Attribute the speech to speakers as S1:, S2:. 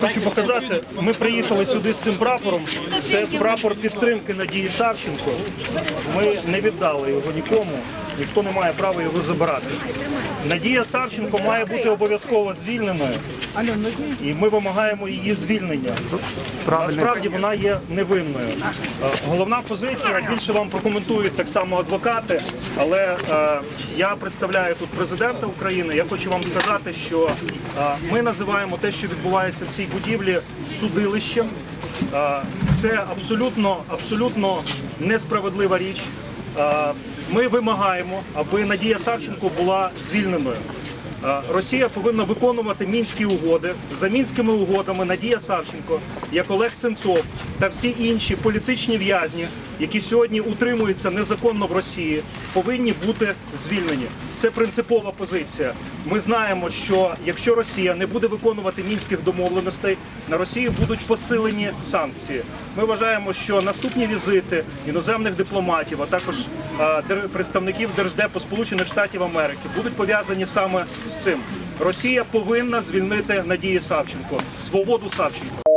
S1: Хочу показати, ми приїхали сюди з цим прапором. Це прапор підтримки Надії Савченко. Ми не віддали його нікому, ніхто не має права його забирати. Надія Савченко має бути обов'язково звільненою, і ми вимагаємо її звільнення. Насправді вона є невинною. Е, Головна позиція більше вам прокоментують так само адвокати, але е, я представляю тут президента України. Я хочу вам сказати, що е, ми називаємо те, що відбувається в цій будівлі, судилищем. Це абсолютно, абсолютно несправедлива річ. Ми вимагаємо, аби Надія Савченко була звільненою. Е, Росія повинна виконувати мінські угоди. За мінськими угодами Надія Савченко, як Олег Сенцов та всі інші політичні в'язні, які сьогодні утримуються незаконно в Росії, повинні бути звільнені. Це принципова позиція. Ми знаємо, що якщо Росія не буде виконувати мінських домовленостей, на Росію будуть посилені санкції. Ми вважаємо, що наступні візити іноземних дипломатів, а також представників держдепу Сполучених Штатів Америки будуть пов'язані саме з цим. Росія повинна звільнити Надії Савченко, свободу Савченко.